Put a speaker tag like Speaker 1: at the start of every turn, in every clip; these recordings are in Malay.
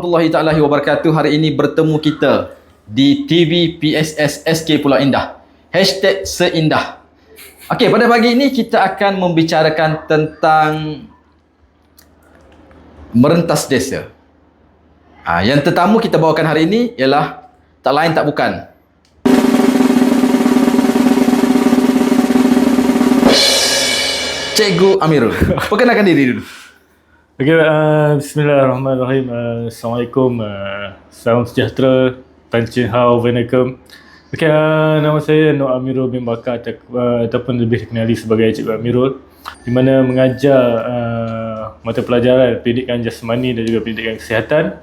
Speaker 1: warahmatullahi taala wabarakatuh. Hari ini bertemu kita di TV PSS SK Pulau Indah. Hashtag Seindah. Okey, pada pagi ini kita akan membicarakan tentang merentas desa. Ha, yang tetamu kita bawakan hari ini ialah tak lain tak bukan. Cikgu Amirul. Perkenalkan diri dulu.
Speaker 2: Okay, uh, Bismillahirrahmanirrahim. Uh, Assalamualaikum. Uh, salam sejahtera. Tan Chin Hao, Assalamualaikum. Okay, uh, nama saya Nur Amirul bin Bakar uh, ataupun lebih dikenali sebagai Cikgu Amirul di mana mengajar uh, mata pelajaran pendidikan jasmani dan juga pendidikan kesihatan.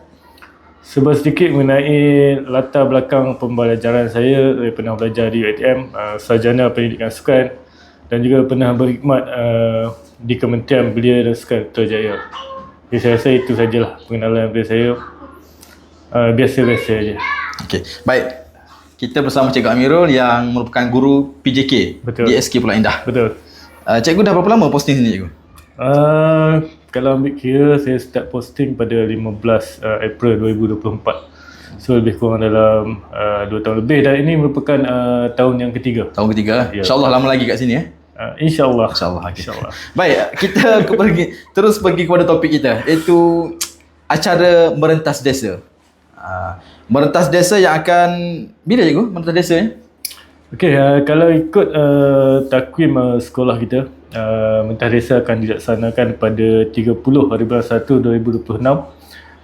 Speaker 2: Sebab sedikit mengenai latar belakang pembelajaran saya, saya pernah belajar di UiTM, uh, sarjana pendidikan sukan dan juga pernah berkhidmat uh, di Kementerian Belia dan Sukan Putrajaya. Jadi saya rasa itu sajalah pengenalan daripada saya. Uh, biasa-biasa saja.
Speaker 1: Okey, baik. Kita bersama Cikgu Amirul yang merupakan guru PJK
Speaker 2: Betul.
Speaker 1: di SK Pulau Indah.
Speaker 2: Betul.
Speaker 1: Uh, cikgu dah berapa lama posting sini cikgu?
Speaker 2: Uh, kalau ambil kira saya start posting pada 15 uh, April 2024. So lebih kurang dalam uh, 2 tahun lebih dan ini merupakan uh, tahun yang ketiga.
Speaker 1: Tahun ketiga.
Speaker 2: Ya.
Speaker 1: InsyaAllah lama lagi kat sini ya.
Speaker 2: Uh, InsyaAllah.
Speaker 1: InsyaAllah. Okay.
Speaker 2: InsyaAllah.
Speaker 1: Baik, kita pergi terus pergi kepada topik kita iaitu acara merentas desa. Uh, merentas desa yang akan bila cikgu merentas desa ya?
Speaker 2: Okey, uh, kalau ikut uh, takwim uh, sekolah kita, uh, Mentah Desa akan dilaksanakan pada 30 hari bulan 1 2026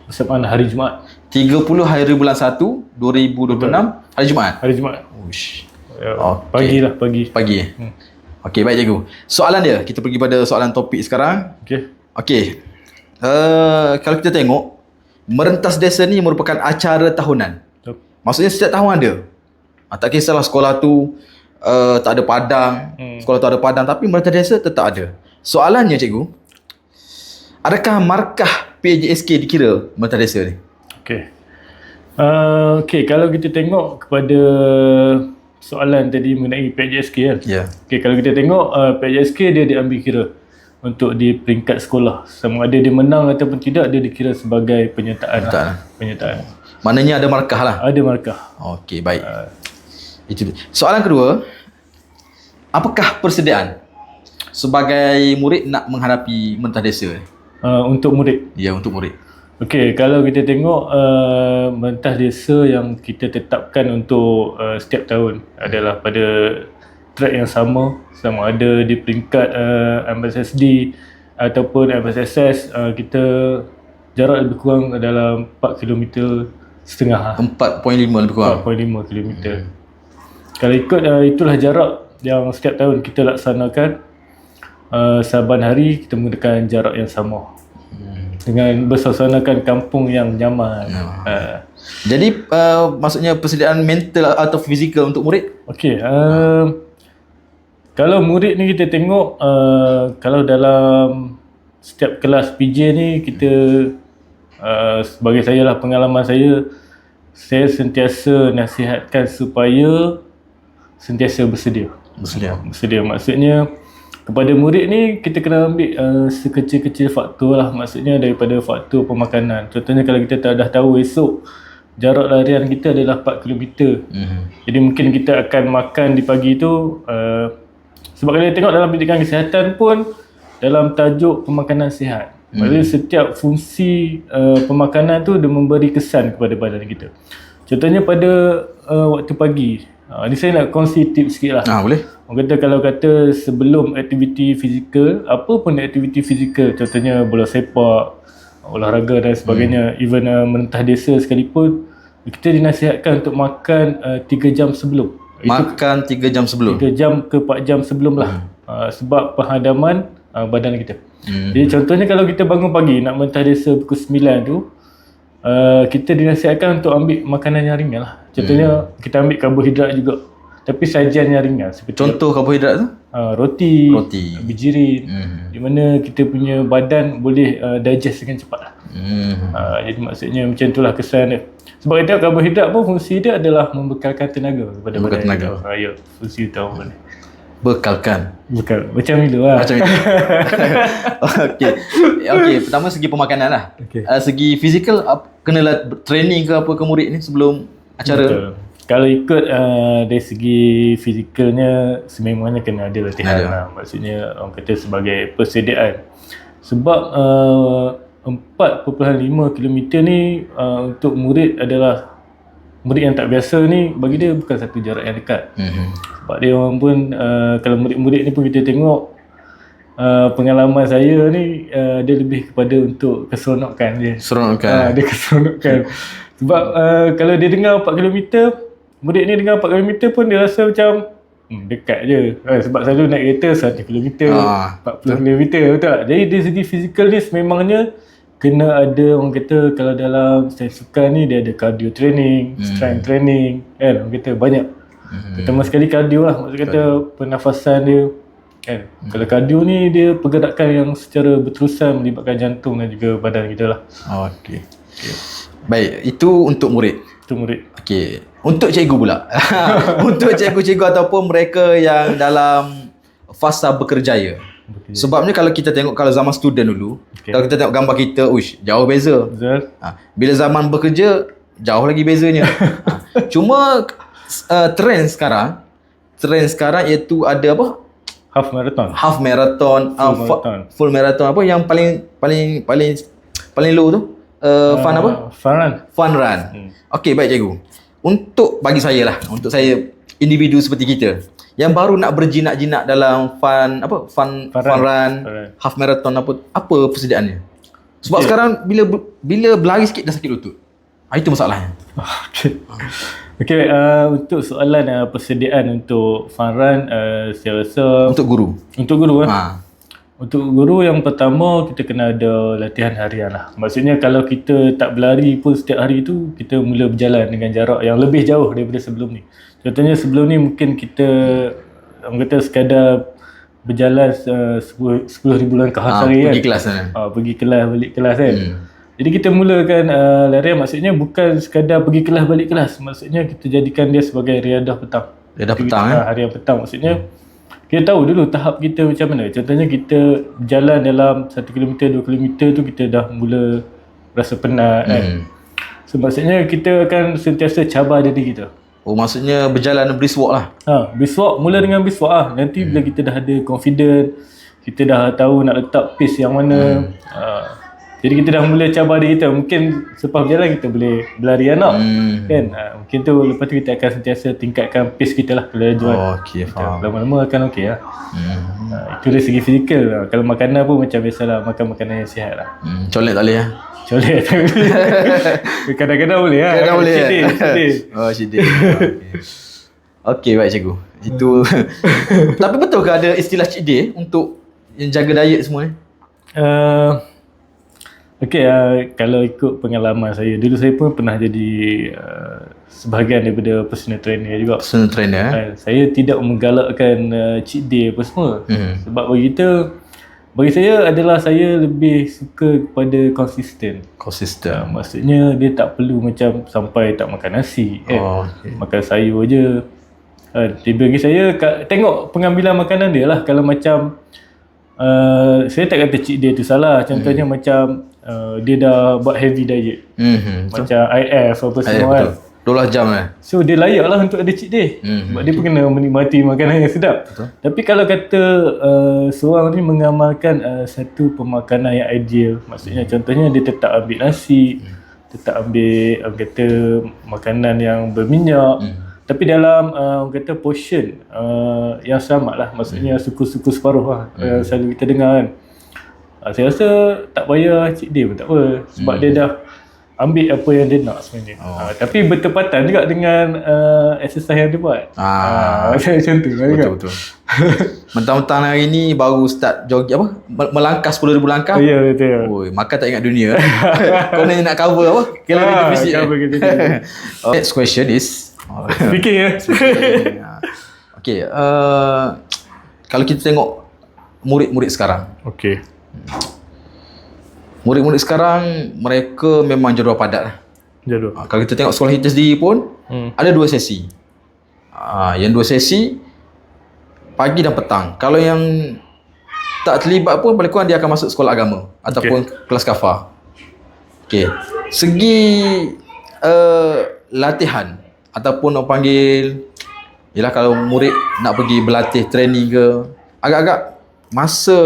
Speaker 2: bersamaan hari Jumaat.
Speaker 1: 30 hari bulan 1 2026 hari Jumaat.
Speaker 2: Hari Jumaat.
Speaker 1: Uish.
Speaker 2: Ya,
Speaker 1: Okey.
Speaker 2: Pagi lah, pagi.
Speaker 1: Pagi. Hmm. Okey, baik cikgu. Soalan dia, kita pergi pada soalan topik sekarang.
Speaker 2: Okey.
Speaker 1: Okey. Uh, kalau kita tengok merentas desa ni merupakan acara tahunan.
Speaker 2: Betul.
Speaker 1: Maksudnya setiap tahun ada. Ha, tak kisahlah sekolah tu uh, tak ada padang, hmm. sekolah tu ada padang tapi merentas desa tetap ada. Soalannya cikgu, adakah markah PJSK dikira merentas desa ni?
Speaker 2: Okey. Uh, Okey, kalau kita tengok kepada soalan tadi mengenai PJSK kan.
Speaker 1: Ya.
Speaker 2: Okey, kalau kita tengok uh, PJSK dia diambil kira untuk di peringkat sekolah. Sama ada dia menang ataupun tidak dia dikira sebagai penyertaan.
Speaker 1: Penyertaan.
Speaker 2: Lah. Penyertaan.
Speaker 1: Maknanya ada markah lah.
Speaker 2: Ada markah.
Speaker 1: Okey, baik. Itu dia. Soalan kedua, apakah persediaan sebagai murid nak menghadapi merentas desa?
Speaker 2: Uh, untuk murid.
Speaker 1: Ya, untuk murid.
Speaker 2: Okey, kalau kita tengok uh, mentas desa yang kita tetapkan untuk uh, setiap tahun adalah pada track yang sama sama ada di peringkat uh, MSSD ataupun MSSS uh, kita jarak lebih kurang dalam 4 km setengah
Speaker 1: 4.5 lebih kurang.
Speaker 2: 4.5 km. Hmm. Kalau ikut uh, itulah jarak yang setiap tahun kita laksanakan uh, saban hari kita menggunakan jarak yang sama. Dengan bersuasanakan kampung yang nyaman. Uh,
Speaker 1: Jadi uh, maksudnya persediaan mental atau fizikal untuk murid?
Speaker 2: Okey, uh, kalau murid ni kita tengok uh, kalau dalam setiap kelas PJ ni kita uh, sebagai saya lah pengalaman saya saya sentiasa nasihatkan supaya sentiasa bersedia.
Speaker 1: Bersedia.
Speaker 2: Bersedia maksudnya kepada murid ni kita kena ambil uh, sekecil-kecil faktor lah maksudnya daripada faktor pemakanan. Contohnya kalau kita tak dah tahu esok jarak larian kita adalah 4 km.
Speaker 1: Mm-hmm.
Speaker 2: Jadi mungkin kita akan makan di pagi tu uh, sebab kalau kita tengok dalam pendidikan kesihatan pun dalam tajuk pemakanan sihat. Hmm. Maksudnya setiap fungsi uh, pemakanan tu dia memberi kesan kepada badan kita. Contohnya pada uh, waktu pagi. Uh, ni saya nak kongsi tips sikit lah.
Speaker 1: Ah, boleh.
Speaker 2: Orang kata kalau kata sebelum aktiviti fizikal, apa pun aktiviti fizikal, contohnya bola sepak, olahraga dan sebagainya, hmm. even uh, mentah desa sekalipun, kita dinasihatkan untuk makan uh, 3 jam sebelum.
Speaker 1: Makan 3 jam sebelum.
Speaker 2: 3 jam ke 4 jam sebelum lah. Hmm. Uh, sebab penghadaman uh, badan kita.
Speaker 1: Hmm.
Speaker 2: Jadi contohnya kalau kita bangun pagi nak mentah desa pukul 9 tu, uh, kita dinasihatkan untuk ambil makanan yang ringan lah. Contohnya hmm. kita ambil karbohidrat juga. Tapi sajian yang ringan. Seperti
Speaker 1: Contoh karbohidrat tu?
Speaker 2: uh, roti,
Speaker 1: Roti.
Speaker 2: bijirin.
Speaker 1: Hmm.
Speaker 2: Di mana kita punya badan boleh uh, digest dengan cepat lah.
Speaker 1: Hmm.
Speaker 2: Uh, jadi maksudnya macam itulah kesan dia. Sebab kita karbohidrat pun fungsi dia adalah membekalkan tenaga kepada badan
Speaker 1: tenaga.
Speaker 2: kita. Uh, ya, fungsi utama ni.
Speaker 1: bekalkan.
Speaker 2: Bukan. Macam itu lah.
Speaker 1: Macam itu. Okey. Okey, pertama segi pemakanan lah.
Speaker 2: Okey.
Speaker 1: Uh, segi fizikal ap- kenalah training ke apa ke murid ni sebelum acara.
Speaker 2: Betul. Kalau ikut uh, dari segi fizikalnya sememangnya kena ada latihan
Speaker 1: Ada.
Speaker 2: lah. Maksudnya orang kata sebagai persediaan. Sebab uh, 4.5 km ni uh, untuk murid adalah murid yang tak biasa ni bagi dia bukan satu jarak yang dekat.
Speaker 1: Mhm.
Speaker 2: Sebab dia orang pun uh, kalau murid-murid ni pun kita tengok uh, pengalaman saya ni uh, dia lebih kepada untuk keseronokan dia.
Speaker 1: Seronokkan.
Speaker 2: Ha, dia keseronokan. Sebab uh, kalau dia dengar 4 km, murid ni dengar 4 km pun dia rasa macam hmm, dekat je. Ha, sebab selalu naik kereta 100 km,
Speaker 1: Ah,
Speaker 2: 40 km, betul tak? Jadi dari segi fizikal ni sememangnya kena ada orang kata kalau dalam sains sukan ni dia ada cardio training, strength training, kan? Orang kata banyak.
Speaker 1: Mhm.
Speaker 2: Pertama sekali cardio lah. Maksud kata pernafasan dia kan. Kalau cardio ni dia pergerakan yang secara berterusan melibatkan jantung dan juga badan kita lah.
Speaker 1: Okey. Okey. Baik, itu untuk murid.
Speaker 2: Itu murid.
Speaker 1: Okey. Untuk cikgu pula. untuk cikgu-cikgu ataupun mereka yang dalam fasa bekerjaya.
Speaker 2: Bekerja.
Speaker 1: Sebabnya kalau kita tengok kalau zaman student dulu,
Speaker 2: Okey.
Speaker 1: kalau kita tengok gambar kita, uish, jauh beza.
Speaker 2: Betul?
Speaker 1: Ha, bila zaman bekerja, jauh lagi bezanya. ha, cuma uh, trend sekarang, trend sekarang iaitu ada apa?
Speaker 2: Half marathon.
Speaker 1: Half marathon,
Speaker 2: Full
Speaker 1: uh,
Speaker 2: marathon.
Speaker 1: full marathon apa yang paling paling paling paling low tu? Uh, fun apa?
Speaker 2: Uh, fun run.
Speaker 1: Fun run.
Speaker 2: Hmm.
Speaker 1: Okey, baik cikgu. Untuk bagi saya lah, untuk saya individu seperti kita yang baru nak berjinak-jinak dalam fun apa? Fun
Speaker 2: Fun
Speaker 1: fun,
Speaker 2: run.
Speaker 1: run,
Speaker 2: Fun run.
Speaker 1: half marathon apa apa persediaannya? Sebab
Speaker 2: Okey.
Speaker 1: sekarang bila bila berlari sikit dah sakit lutut. Ha, itu masalahnya.
Speaker 2: Okay. Okay, baik. Uh, untuk soalan uh, persediaan untuk fun run, uh, saya rasa
Speaker 1: Untuk guru.
Speaker 2: untuk guru eh.
Speaker 1: Ha.
Speaker 2: Untuk guru yang pertama kita kena ada latihan harian lah. Maksudnya kalau kita tak berlari pun setiap hari tu kita mula berjalan dengan jarak yang lebih jauh daripada sebelum ni. Contohnya sebelum ni mungkin kita orang kata sekadar berjalan uh, 10 ribu langkah
Speaker 1: Ha,
Speaker 2: sehari
Speaker 1: pergi
Speaker 2: kan.
Speaker 1: kelas sana.
Speaker 2: Ah, pergi kelas balik kelas kan.
Speaker 1: Hmm.
Speaker 2: Jadi kita mulakan uh, larian maksudnya bukan sekadar pergi kelas balik kelas. Maksudnya kita jadikan dia sebagai riadah petang.
Speaker 1: Dia dah petang eh.
Speaker 2: Ah, harian petang maksudnya kita tahu dulu tahap kita macam mana. Contohnya kita jalan dalam 1 km 2 km tu kita dah mula rasa penat kan.
Speaker 1: Hmm.
Speaker 2: So maksudnya kita akan sentiasa cabar diri kita.
Speaker 1: Oh maksudnya berjalan brisk walk lah.
Speaker 2: Ha, brisk walk mula dengan brisk walk ah. Nanti bila kita dah ada confident, kita dah tahu nak letak pace yang mana. Ha, jadi kita dah mula cabar diri kita. Mungkin selepas berjalan kita boleh berlari anak.
Speaker 1: Hmm.
Speaker 2: Kan? Ha, mungkin tu lepas tu kita akan sentiasa tingkatkan pace kita lah kelajuan.
Speaker 1: Oh, okey faham.
Speaker 2: Lama-lama akan okey lah.
Speaker 1: Hmm.
Speaker 2: Ha, itu dari segi fizikal lah. Kalau makanan pun macam biasalah. Makan makanan yang sihat lah.
Speaker 1: Hmm. Colek tak boleh ya?
Speaker 2: Colek tak boleh. Kadang-kadang boleh lah.
Speaker 1: Kadang boleh.
Speaker 2: Sedih,
Speaker 1: eh?
Speaker 2: sedih.
Speaker 1: oh, sedih. Okey. Okey, baik cikgu. Itu Tapi betul ke ada istilah cik day untuk yang jaga diet semua ni?
Speaker 2: Uh, okay, uh, kalau ikut pengalaman saya, dulu saya pun pernah jadi uh, sebahagian daripada personal trainer juga.
Speaker 1: Personal trainer eh?
Speaker 2: Uh, saya tidak menggalakkan uh, cheat day apa semua.
Speaker 1: Hmm.
Speaker 2: Sebab bagi kita, bagi saya adalah saya lebih suka kepada konsisten. Uh,
Speaker 1: Konsisten.
Speaker 2: maksudnya dia tak perlu macam sampai tak makan nasi kan.
Speaker 1: Oh, okey.
Speaker 2: Makan sayur je. Uh, bagi saya tengok pengambilan makanan dia lah. Kalau macam uh, saya tak kata cheat day tu salah. Contohnya macam uh, dia dah buat heavy diet.
Speaker 1: Hmm. Betul.
Speaker 2: Macam IF apa semua kan.
Speaker 1: betul. 12 jam eh.
Speaker 2: So dia layak lah untuk ada cheat day.
Speaker 1: Hmm.
Speaker 2: Sebab dia pun kena menikmati makanan yang sedap.
Speaker 1: Betul.
Speaker 2: Tapi kalau kata uh, seorang ni mengamalkan uh, satu pemakanan yang ideal, maksudnya contohnya dia tetap ambil nasi, tetap ambil orang kata makanan yang berminyak,
Speaker 1: Hmm.
Speaker 2: tapi dalam uh, orang kata portion uh, yang selamat lah, maksudnya suku-suku separuh lah yang selalu kita dengar kan. Uh, saya rasa tak payah cheat day pun tak apa sebab dia dah ambil apa yang dia nak sebenarnya.
Speaker 1: Oh.
Speaker 2: Uh, tapi bertepatan juga dengan uh, exercise yang dia buat.
Speaker 1: Ah.
Speaker 2: Ah, macam macam tu kan juga.
Speaker 1: Betul betul. Mentang-mentang hari ni baru start jogging apa? Mel- Melangkah 10,000 langkah.
Speaker 2: Oh, ya betul.
Speaker 1: Oi, makan tak ingat dunia. Kau ni nak cover apa?
Speaker 2: Ah,
Speaker 1: deficit. eh?
Speaker 2: cover deficit.
Speaker 1: Oh, Next question is
Speaker 2: Fikir ya.
Speaker 1: Okay, uh, kalau kita tengok murid-murid sekarang.
Speaker 2: Okey.
Speaker 1: Murid-murid sekarang mereka memang jadual padat lah.
Speaker 2: Jadual.
Speaker 1: Ah, Kalau kita tengok sekolah kita sendiri pun
Speaker 2: Hmm.
Speaker 1: ada dua sesi. Ah, yang dua sesi pagi dan petang. Kalau yang tak terlibat pun paling kurang dia akan masuk sekolah agama ataupun kelas kafar. Okey. Segi uh, latihan ataupun orang panggil Yelah kalau murid nak pergi berlatih training ke Agak-agak masa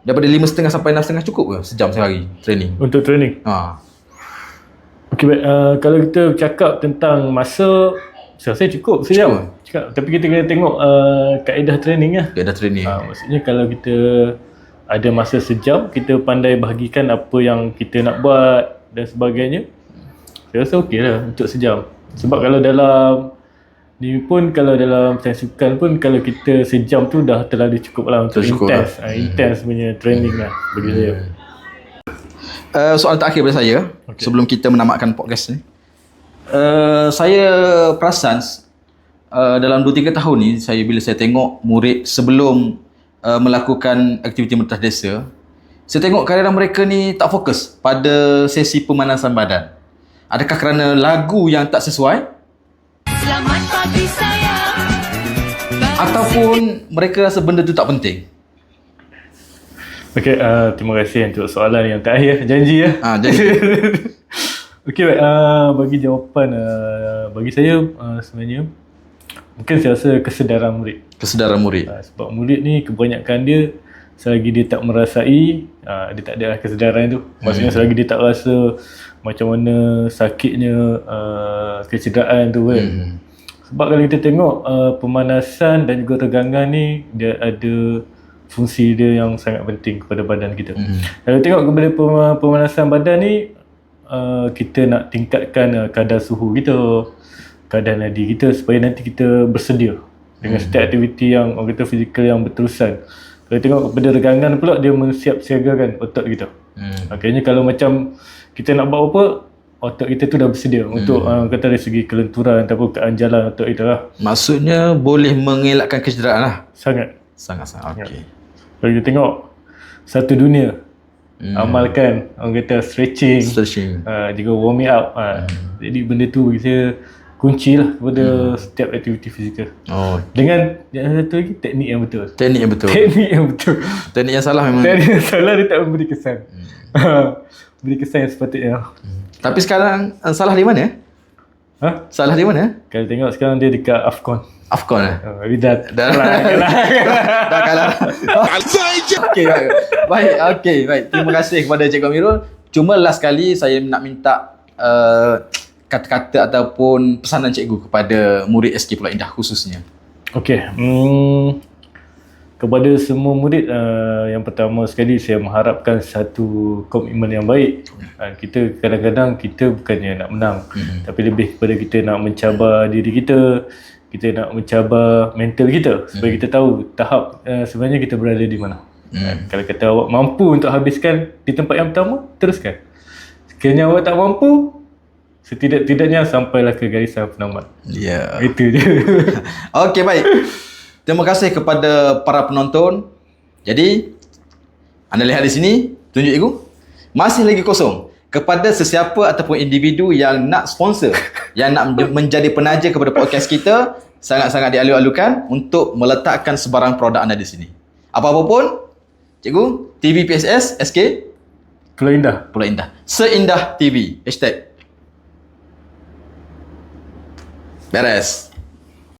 Speaker 1: Daripada lima setengah sampai enam setengah cukup ke sejam sehari training?
Speaker 2: Untuk training.
Speaker 1: Ha.
Speaker 2: Okey baik, uh, kalau kita cakap tentang masa saya rasa cukup sejam.
Speaker 1: Cukup.
Speaker 2: Cakap, tapi kita kena tengok uh, kaedah training lah.
Speaker 1: Dia dah training.
Speaker 2: Uh, maksudnya kalau kita ada masa sejam, kita pandai bahagikan apa yang kita nak buat dan sebagainya. Saya rasa okey lah untuk sejam. Sebab kalau dalam ni pun kalau dalam sains sukan pun kalau kita sejam tu dah terlalu cukup lah untuk
Speaker 1: Cukup
Speaker 2: intense. Uh, intense punya training lah bagi saya.
Speaker 1: Uh, soalan terakhir daripada saya okay. sebelum kita menamatkan podcast ni. Uh, saya perasan uh, dalam 2-3 tahun ni saya bila saya tengok murid sebelum uh, melakukan aktiviti mertas desa saya tengok kadang mereka ni tak fokus pada sesi pemanasan badan. Adakah kerana lagu yang tak sesuai
Speaker 3: Selamat pagi sayang
Speaker 1: ataupun mereka rasa benda tu tak penting?
Speaker 2: Okey, uh, terima kasih untuk soalan yang terakhir. Janji ya.
Speaker 1: Ah, jadi
Speaker 2: Okey, baik. Uh, bagi jawapan uh, bagi saya uh, sebenarnya mungkin saya rasa kesedaran murid.
Speaker 1: kesedaran murid.
Speaker 2: Uh, sebab murid ni kebanyakan dia selagi dia tak merasai, uh, dia tak ada kesedaran tu. Maksudnya selagi dia tak rasa macam mana sakitnya uh, kecederaan tu kan.
Speaker 1: Hmm.
Speaker 2: Sebab kalau kita tengok uh, pemanasan dan juga regangan ni dia ada fungsi dia yang sangat penting kepada badan kita.
Speaker 1: Hmm.
Speaker 2: Kalau tengok kepada pem- pemanasan badan ni uh, kita nak tingkatkan uh, kadar suhu kita, kadar nadi kita supaya nanti kita bersedia dengan setiap aktiviti yang orang kata fizikal yang berterusan. Kalau tengok kepada regangan pula dia mensiap siagakan otot kita.
Speaker 1: Hmm.
Speaker 2: Akhirnya kalau macam kita nak buat apa, otot kita tu dah bersedia untuk uh, kata dari segi kelenturan ataupun keanjalan otot kita lah.
Speaker 1: Maksudnya boleh mengelakkan kecederaan lah.
Speaker 2: Sangat.
Speaker 1: Sangat-sangat. Okey.
Speaker 2: Kalau kita tengok satu dunia
Speaker 1: Hmm.
Speaker 2: amalkan orang kata stretching,
Speaker 1: Stretching.
Speaker 2: uh, juga warming up. Uh,
Speaker 1: Hmm.
Speaker 2: Jadi benda tu kita kunci lah kepada setiap aktiviti fizikal.
Speaker 1: Oh,
Speaker 2: Dengan yang satu lagi teknik yang betul.
Speaker 1: teknik yang betul.
Speaker 2: Teknik yang betul.
Speaker 1: Teknik yang salah memang.
Speaker 2: Teknik yang salah dia tak memberi kesan.
Speaker 1: Hmm.
Speaker 2: beri kesan yang sepatutnya.
Speaker 1: Tapi sekarang eh, salah di mana?
Speaker 2: Ha?
Speaker 1: Salah di mana?
Speaker 2: Kalau tengok sekarang dia dekat Afcon.
Speaker 1: Afcon eh?
Speaker 2: Dia dah,
Speaker 1: Dah
Speaker 2: kalah, kalah.
Speaker 1: Dah kalah. Okey, baik. Baik, okey, baik. Terima kasih kepada Cikgu Amirul. Cuma last kali saya nak minta uh, kata-kata ataupun pesanan cikgu kepada murid SK Pulau Indah khususnya.
Speaker 2: Okey, hmm, kepada semua murid uh, yang pertama sekali saya mengharapkan satu komitmen yang baik. Uh, kita kadang-kadang kita bukannya nak menang,
Speaker 1: Mhm.
Speaker 2: tapi lebih kepada kita nak mencabar diri kita, kita nak mencabar mental kita supaya kita tahu tahap uh, sebenarnya kita berada di mana.
Speaker 1: Hmm.
Speaker 2: Kalau kata awak mampu untuk habiskan di tempat yang pertama, teruskan. Sekiranya awak tak mampu, setidak-tidaknya sampailah ke garisan penamat.
Speaker 1: Ya.
Speaker 2: Itu je.
Speaker 1: Okey, baik. Terima kasih kepada para penonton. Jadi, anda lihat di sini, tunjuk cikgu. Masih lagi kosong. Kepada sesiapa ataupun individu yang nak sponsor, yang nak menj- menjadi penaja kepada podcast kita, sangat-sangat dialu-alukan untuk meletakkan sebarang produk anda di sini. Apa-apa pun, cikgu, TV PSS, SK,
Speaker 2: Kalau indah.
Speaker 1: Pulau Indah. Seindah TV. Hashtag. Beres.